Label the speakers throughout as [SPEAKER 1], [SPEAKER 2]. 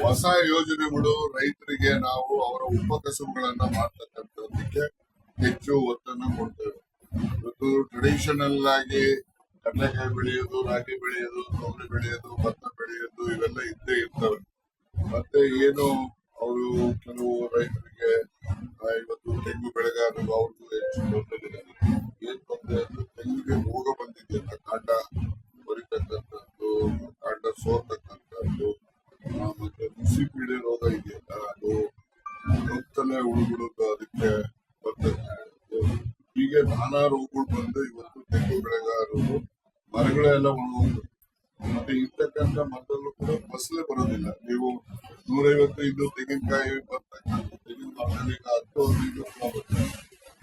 [SPEAKER 1] ಹೊಸ-
[SPEAKER 2] ಯೋಜನೆಗಳು ರೈತರಿಗೆ ನಾವು ಅವರ ಉಪಕಸಬುಗಳನ್ನ ಮಾಡ್ತಕ್ಕಂಥದ್ದಕ್ಕೆ ಹೆಚ್ಚು ಒತ್ತನ್ನು ಕೊಡ್ತೇವೆ. ಇವತ್ತು ಟ್ರೆಡಿಷನಲ್ ಆಗಿ ಕಡಲೆಕಾಯಿ ಬೆಳೆಯೋದು ರಾಗಿ ಬೆಳೆಯೋದು ತೊಗರಿ ಬೆಳೆಯೋದು ಭತ್ತ ಬೆಳೆಯೋದು ಇವೆಲ್ಲ ಇದ್ದೇ ಇರ್ತವೆ. ಮತ್ತೆ ಏನು ಅವರು ಕೆಲವು ರೈತರಿಗೆ ಇವತ್ತು ತೆಂಗು ಬೆಳೆಗಾರರು ಅವ್ರಿಗೂ ಹೆಚ್ಚು ಮತ್ತೆ ಬಿಸಿ ಪೀಡೆ ರೋಗ ಇದೆಯಲ್ಲ ಅದು ಹೋಗ್ತಾನೆ ಉಳುಬಿಡುದು ಅದಕ್ಕೆ ಬರ್ತದೆ ಹೀಗೆ ನಾನಾ ರೋಗಗಳು ಬಂದು ಇವತ್ತು ತೆಂಗು ಬೆಳೆಗಾರರು ಮರಗಳೆಲ್ಲ ಉಳುವುದು ಮತ್ತೆ ಇರ್ತಕ್ಕಂಥ ಮರದಲ್ಲೂ ಕೂಡ ಫಸಲೇ ಬರೋದಿಲ್ಲ ನೀವು ನೂರೈವತ್ತು ಇನ್ನೂರು ತೆಂಗಿನಕಾಯಿ ಬರ್ತಕ್ಕಂಥ ತೆಂಗಿನ ಈಗ ಹತ್ತು ಹದಿನೈದು ಬರುತ್ತೆ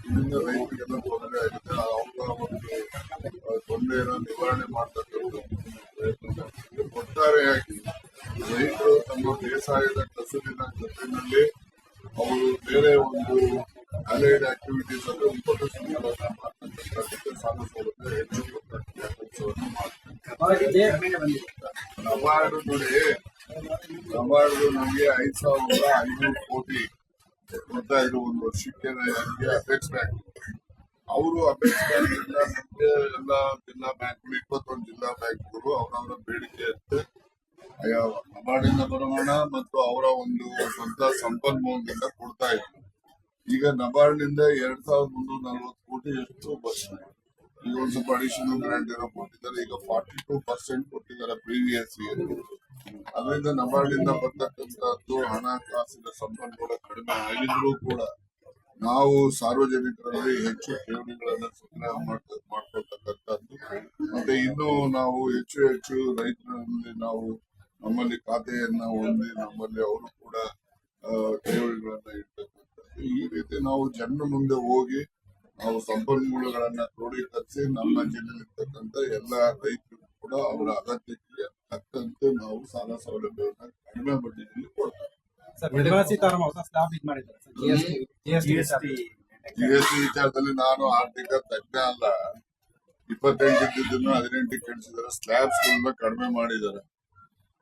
[SPEAKER 2] ಇದರಿಂದ ರೈತರಿಗೆಲ್ಲ ತೊಂದರೆ ಆಗುತ್ತೆ ಅವರ ಒಂದು ತೊಂದರೆಯನ್ನು ನಿವಾರಣೆ ಮಾಡ್ತಕ್ಕಂಥ. ಒಟ್ಟಾರೆಯಾಗಿ ರೈತರು ತಮ್ಮ ಬೇಸಾಯದ ಕಸುಬಿನ ಜೊತೆಯಲ್ಲಿ ಅವರು ಬೇರೆ ಒಂದು ಅಲೈಡ್ ಆಕ್ಟಿವಿಟೀಸ್ ಅಂದ್ರೆ ಉಪಕಸುಬುಗಳನ್ನ ಮಾಡ್ತಕ್ಕಂಥ ಹೆಚ್ಚು ಕೆಲಸವನ್ನು ಮಾಡ್ತಾರೆ ನಬಾರ್ಡು ನೋಡಿ ಅವಾರ್ಡ್ ನಮಗೆ ಐದು ಸಾವಿರದ ಐನೂರು ಕೋಟಿ ಕೊಡ್ತಾ ಇದ್ರು ಒಂದು ವರ್ಷಕ್ಕೆ. ನಮಗೆ ಅಪೆಕ್ಸ್ ಬ್ಯಾಂಕ್ ಅವರು ಅಪೆಕ್ಸ್ ಬ್ಯಾಂಕ್ ಇಂದ ನಮಗೆ ಎಲ್ಲ ಜಿಲ್ಲಾ ಬ್ಯಾಂಕ್ಗಳು ಇಪ್ಪತ್ತೊಂದು ಜಿಲ್ಲಾ ಬ್ಯಾಂಕ್ಗಳು ಅವರವರ ನಬಾರ್ಡಿಂದ ಬರೋಣ ಮತ್ತು ಅವರ ಒಂದು ಸ್ವಂತ ಸಂಪನ್ಮೂಲದಿಂದ ಕೊಡ್ತಾ ಇದ್ರು ಈಗ ನಬಾರ್ಡ್ನಿಂದ ಎರಡ್ ಸಾವಿರದ ಮುನ್ನೂರ ನಲ್ವತ್ತು ಕೋಟಿ ಎಷ್ಟು ಬಸ್ ಈಗ ಒಂದು ಸ್ವಲ್ಪ ಅಡಿಷನಲ್ ಗ್ರಾಂಟ್ ಏನೋ ಕೊಟ್ಟಿದ್ದಾರೆ, ಈಗ ಫಾರ್ಟಿ ಟೂ ಪರ್ಸೆಂಟ್ ಕೊಟ್ಟಿದ್ದಾರೆ ಪ್ರೀವಿಯಸ್ ಇಯರ್ ಅದರಿಂದ ನಬಾರ್ಡ್ನಿಂದ ಬರ್ತಕ್ಕಂಥದ್ದು ಹಣಕಾಸಿನ ಸಂಪನ್ಮೂಲ ಕಡಿಮೆ ಆಗಿದ್ರು ಕೂಡ ನಾವು ಸಾರ್ವಜನಿಕರಲ್ಲಿ ಹೆಚ್ಚು ಠೇವಣಿಗಳನ್ನ ಸಂಗ್ರಹ ಮಾಡ್ಕೊಳ್ತಕ್ಕಂಥದ್ದು. ಮತ್ತೆ ಇನ್ನು ನಾವು ಹೆಚ್ಚು ಹೆಚ್ಚು ರೈತರಲ್ಲಿ ನಾವು ನಮ್ಮಲ್ಲಿ ಖಾತೆಯನ್ನ ಹೊಂದಿ ನಮ್ಮಲ್ಲಿ ಅವರು ಕೂಡ ಠೇವಣಿಗಳನ್ನ ಇಡ್ತಕ್ಕಂಥದ್ದು ಈ ರೀತಿ ನಾವು ಜನರ ಮುಂದೆ ಹೋಗಿ ನಾವು ಸಂಪನ್ಮೂಲಗಳನ್ನ ಕ್ರೋಢೀಕರಿಸಿ ನಮ್ಮ ಜಿಲ್ಲೆಯಲ್ಲಿರ್ತಕ್ಕಂಥ ಎಲ್ಲ ರೈತರು ಕೂಡ ಅವರ ಅಗತ್ಯಕ್ಕೆ ತಕ್ಕಂತೆ ನಾವು ಸಾಲ ಸೌಲಭ್ಯವನ್ನ ಕಡಿಮೆ ಬಡ್ಡಿಯಲ್ಲಿ ಕೊಡ್ತೇವೆ
[SPEAKER 1] GST GST
[SPEAKER 2] G S T ವಿಚಾರದಲ್ಲಿ. ನಾನು ಆರ್ಥಿಕ ತಜ್ಞ ಅಲ್ಲ. ಇಪ್ಪತ್ತೆಂಟು ಹದಿನೆಂಟಕ್ಕೆ ಇಳಿಸಿದ್ದಾರೆ ಸ್ಲ್ಯಾಬ್ಸ್ ಕಡಿಮೆ ಮಾಡಿದ್ದಾರೆ.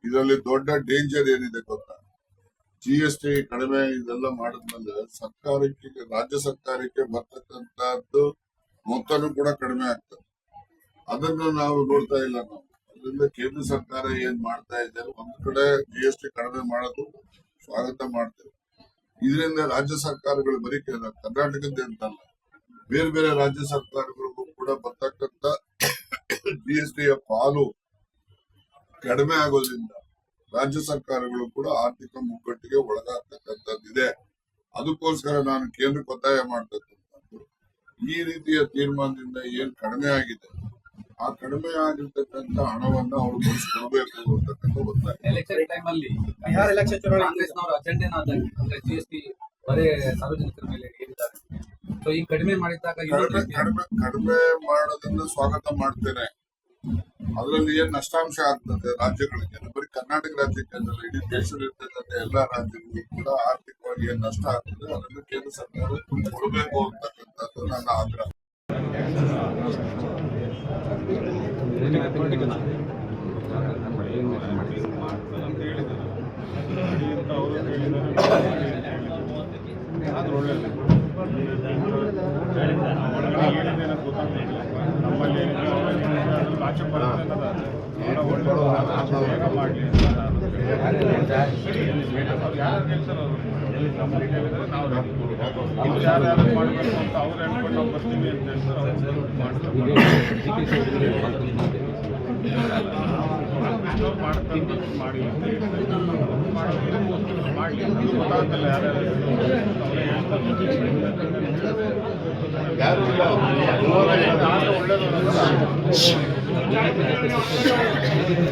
[SPEAKER 2] ಇದರಲ್ಲಿ ದೊಡ್ಡ ಡೇಂಜರ್ ಏನಿದೆ ಗೊತ್ತಾ? ಜಿ ಎಸ್ ಟಿ ಕಡಿಮೆ ಇದೆಲ್ಲ ಮಾಡಿದ್ಮೇಲೆ ಸರ್ಕಾರಕ್ಕೆ, ರಾಜ್ಯ ಸರ್ಕಾರಕ್ಕೆ ಬರ್ತಕ್ಕಂತಹದ್ದು ಮೊತ್ತನೂ ಕೂಡ ಕಡಿಮೆ ಆಗ್ತದೆ. ಅದನ್ನು ನಾವು ನೋಡ್ತಾ ಇಲ್ಲ ನಾವು. ಅದರಿಂದ ಕೇಂದ್ರ ಸರ್ಕಾರ ಏನ್ ಮಾಡ್ತಾ ಇದೆ? ಒಂದ್ ಕಡೆ ಜಿ ಎಸ್ ಟಿ ಕಡಿಮೆ ಮಾಡೋದು ಸ್ವಾಗತ ಮಾಡ್ತೇವೆ. ಇದರಿಂದ ರಾಜ್ಯ ಸರ್ಕಾರಗಳು ಬರೀ ಕರ್ನಾಟಕದ ಅಂತಲ್ಲ. ಬೇರೆ ಬೇರೆ ರಾಜ್ಯ ಸರ್ಕಾರಗಳಿಗೂ ಕೂಡ ಬರ್ತಕ್ಕಂಥ ಜಿ ಎಸ್ ಟಿಯ ಪಾಲು ಕಡಿಮೆ ಆಗೋದ್ರಿಂದ ರಾಜ್ಯ ಸರ್ಕಾರಗಳು ಕೂಡ ಆರ್ಥಿಕ ಮುಗ್ಗಟ್ಟಿಗೆ ಒಳಗಾಗ್ತಕ್ಕಂಥದ್ದಿದೆ. ಅದಕ್ಕೋಸ್ಕರ ನಾನು ಕೇಂದ್ರಕ್ಕೆ ಒತ್ತಾಯ ಮಾಡ್ತಕ್ಕಂಥದ್ದು. ಈ ರೀತಿಯ ತೀರ್ಮಾನದಿಂದ ಏನ್ ಕಡಿಮೆ ಆಗಿದೆ? ಆ ಕಡಿಮೆ ಆಗಿರ್ತಕ್ಕಂಥ ಹಣವನ್ನ ಅವರು ಕೊಡಬೇಕು ಅಂತಕ್ಕಂಥ ಒತ್ತಾಯ.
[SPEAKER 1] ಸಾರ್ವಜನಿಕರ ಮೇಲೆ ಹೇರಿದ್ದಾರೆ ಸೊ ಈ ಕಡಿಮೆ ಮಾಡಿದಾಗ
[SPEAKER 2] ಕಡಿಮೆ ಮಾಡೋದನ್ನ ಸ್ವಾಗತ ಮಾಡ್ತೇನೆ. ಅದರಲ್ಲಿ ಏನ್ ನಷ್ಟಾಂಶ ಆಗ್ತದೆ ರಾಜ್ಯಗಳಿಗೆ? ಬರೀ ಕರ್ನಾಟಕ ರಾಜ್ಯಕ್ಕೆ ಅಂದ್ರೆ ಇಡೀ ದೇಶದಲ್ಲಿರ್ತಕ್ಕಂಥ ಎಲ್ಲಾ ರಾಜ್ಯಗಳಿಗೂ ಕೂಡ ಆರ್ಥಿಕವಾಗಿ ಏನ್ ನಷ್ಟ ಆಗ್ತದೆ, ಅದನ್ನು ಕೇಂದ್ರ ಸರ್ಕಾರ ಕೊಡಬೇಕು ಅಂತಕ್ಕಂಥದ್ದು ನನ್ನ ಆಗ್ರಹ.
[SPEAKER 3] ನಮ್ಮಲ್ಲಿ ಆಚೆ ಬೇಗ ಮಾಡಲಿ ನಾವು ಯಾರ್ಯಾರು ಮಾಡಬೇಕು ಅಂತ ಅವ್ರು ಹೇಳ್ಕೊಂಡು ನಾವು ಬರ್ತೀವಿ ಅಂತ ಹೇಳ್ತಾರೆ ಮಾಡ್ತಾರೆ ಮಾಡಿ ಮಾಡಲಿ ಗೊತ್ತಾಗ್ತಲ್ಲ ಯಾರ್ಯಾರು ಒಳ್ಳೇದು 私のほうが。